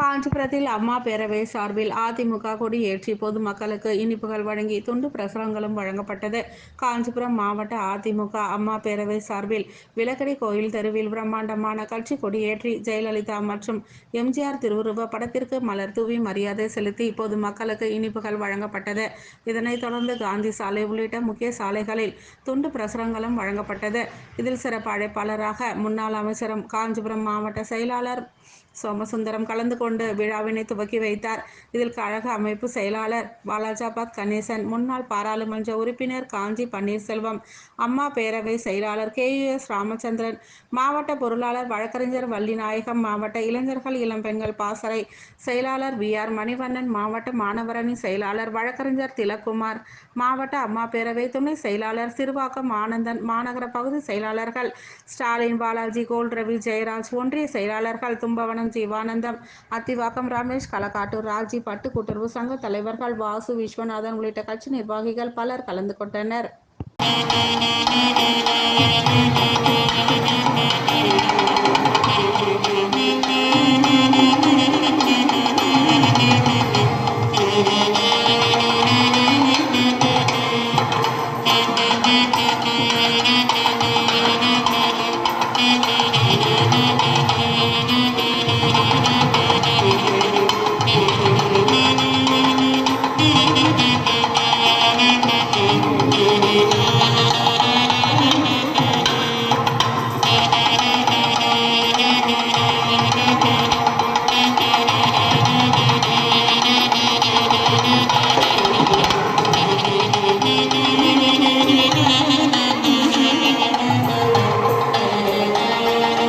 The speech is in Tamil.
காஞ்சிபுரத்தில் அம்மா பேரவை சார்பில் அதிமுக கொடியேற்றி பொதுமக்களுக்கு இனிப்புகள் வழங்கி துண்டு பிரசுரங்களும் வழங்கப்பட்டது. காஞ்சிபுரம் மாவட்ட அதிமுக அம்மா பேரவை சார்பில் விளக்கடி கோயில் தெருவில் பிரம்மாண்டமான கட்சி கொடியேற்றி ஜெயலலிதா மற்றும் எம்ஜிஆர் திருவுருவ படத்திற்கு மலர் தூவி மரியாதை செலுத்தி பொதுமக்களுக்கு இனிப்புகள் வழங்கப்பட்டது. இதனைத் தொடர்ந்து காந்தி சாலை உள்ளிட்ட முக்கிய சாலைகளில் துண்டு பிரசுரங்களும் வழங்கப்பட்டது. இதில் சிறப்பு அழைப்பாளராக முன்னாள் அமைச்சரும் காஞ்சிபுரம் மாவட்ட செயலாளர் சோமசுந்தரம் கலந்து கொண்டு விழாவினை துவக்கி வைத்தார். இதில் கழக அமைப்பு செயலாளர் பாலாஜாபாத் கணேசன் முன்னாள் பாராளுமன்ற உறுப்பினர் காஞ்சி பன்னீர்செல்வம் அம்மா பேரவை செயலாளர் கே எஸ் ராமச்சந்திரன் மாவட்ட பொருளாளர் வழக்கறிஞர் வள்ளிநாயகம் மாவட்ட இளைஞர்கள் இளம்பெண்கள் பாசறை செயலாளர் வி ஆர் மணிவண்ணன் மாவட்ட மாணவரணி செயலாளர் வழக்கறிஞர் திலக்குமார் மாவட்ட அம்மா பேரவை துணை செயலாளர் சிறுவாக்கம் ஆனந்தன் மாநகர பகுதி செயலாளர்கள் ஸ்டாலின் பாலாஜி கோல்ரவி ஜெயராஜ் ஒன்றிய செயலாளர்கள் தும்பவனம் சிவானந்தம் அத்திவாக்கம் ரமேஷ் களக்காட்டூர் ராஜி பட்டு கூட்டுறவு சங்க தலைவர்கள் வாசு விஸ்வநாதன் உள்ளிட்ட கட்சி நிர்வாகிகள் பலர் கலந்து கொண்டனர் Thank you.